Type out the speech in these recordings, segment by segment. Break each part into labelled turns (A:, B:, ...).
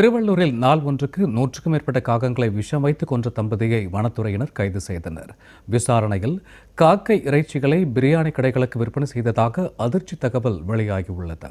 A: திருவள்ளூரில் நாள் ஒன்றுக்கு நூற்றுக்கும் மேற்பட்ட காகங்களை விஷம் வைத்து கொன்ற தம்பதியை வனத்துறையினர் கைது செய்தனர். விசாரணையில் காக்கை இறைச்சிகளை பிரியாணி கடைகளுக்கு விற்பனை செய்ததாக அதிர்ச்சி தகவல் வெளியாகியுள்ளது.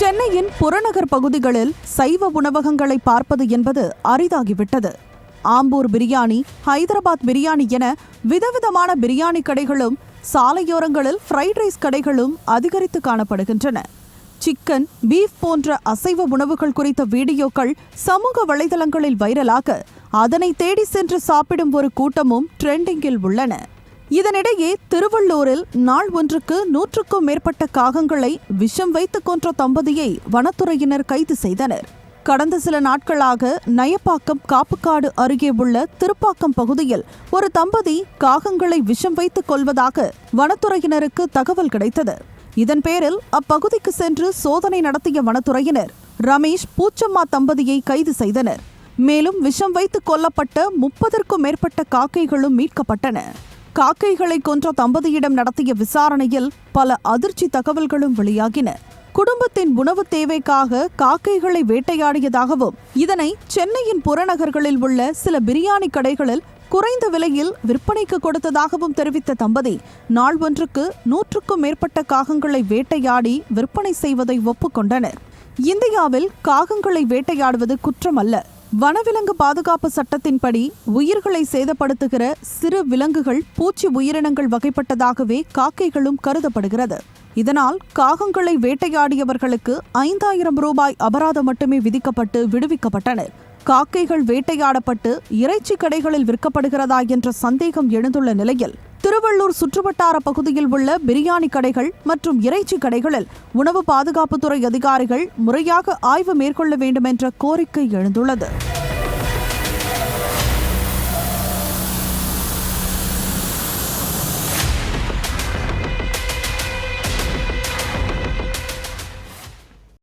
B: சென்னையின் புறநகர் பகுதிகளில் சைவ உணவகங்களை பார்ப்பது என்பது அரிதாகிவிட்டது. ஆம்பூர் பிரியாணி ஹைதராபாத் பிரியாணி என விதவிதமான பிரியாணி கடைகளும் சாலையோரங்களில் ஃப்ரைட் ரைஸ் கடைகளும் அதிகரித்து காணப்படுகின்றன. சிக்கன் பீஃப் போன்ற அசைவ உணவுகள் குறித்த வீடியோக்கள் சமூக வலைதளங்களில் வைரலாக அதனை தேடி சென்று சாப்பிடும் ஒரு கூட்டமும் ட்ரெண்டிங்கில் உள்ளன. இதனிடையே திருவள்ளூரில் நாள் ஒன்றுக்கு நூற்றுக்கும் மேற்பட்ட காகங்களை விஷம் வைத்து கொன்ற தம்பதியை வனத்துறையினர் கைது செய்தனர். கடந்த சில நாட்களாக நயப்பாக்கம் காப்புக்காடு அருகே உள்ள திருப்பாக்கம் பகுதியில் ஒரு தம்பதி காகங்களை விஷம் வைத்துக் கொள்வதாக வனத்துறையினருக்கு தகவல் கிடைத்தது. இதன் பேரில் அப்பகுதிக்கு சென்று சோதனை நடத்திய வனத்துறையினர் ரமேஷ் பூச்சம்மா தம்பதியை கைது செய்தனர். மேலும் விஷம் வைத்து கொல்லப்பட்ட முப்பதற்கும் மேற்பட்ட காக்கைகளும் மீட்கப்பட்டன. காக்கைகளை கொன்ற தம்பதியிடம் நடத்திய விசாரணையில் பல அதிர்ச்சி தகவல்களும் வெளியாகின. குடும்பத்தின் உணவு தேவைக்காக காக்கைகளை வேட்டையாடியதாகவும் இதனை சென்னையின் புறநகர்களில் உள்ள சில பிரியாணி கடைகளில் குறைந்த விலையில் விற்பனைக்கு கொடுத்ததாகவும் தெரிவித்த தம்பதி நாள் ஒன்றுக்கு நூற்றுக்கும் மேற்பட்ட காகங்களை வேட்டையாடி விற்பனை செய்வதை ஒப்புக்கொண்டனர். இந்தியாவில் காகங்களை வேட்டையாடுவது குற்றம் அல்ல வனவிலங்கு பாதுகாப்பு சட்டத்தின்படி உயிர்களை சேதப்படுத்துகிற சிறு விலங்குகள் பூச்சி உயிரினங்கள் வகைப்பட்டதாகவே காக்கைகளும் கருதப்படுகிறது. இதனால் காகங்களை வேட்டையாடியவர்களுக்கு ஐந்தாயிரம் ரூபாய் அபராதம் மட்டுமே விதிக்கப்பட்டு விடுவிக்கப்பட்டனர். காக்கைகள் வேட்டையாடப்பட்டு இறைச்சி கடைகளில் விற்கப்படுகிறதா என்ற சந்தேகம் எழுந்துள்ள நிலையில் திருவள்ளூர் சுற்றுவட்டார பகுதியில் உள்ள பிரியாணி கடைகள் மற்றும் இறைச்சி கடைகளில் உணவு பாதுகாப்புத்துறை அதிகாரிகள் முறையாக ஆய்வு மேற்கொள்ள வேண்டும் என்ற கோரிக்கை எழுந்துள்ளது.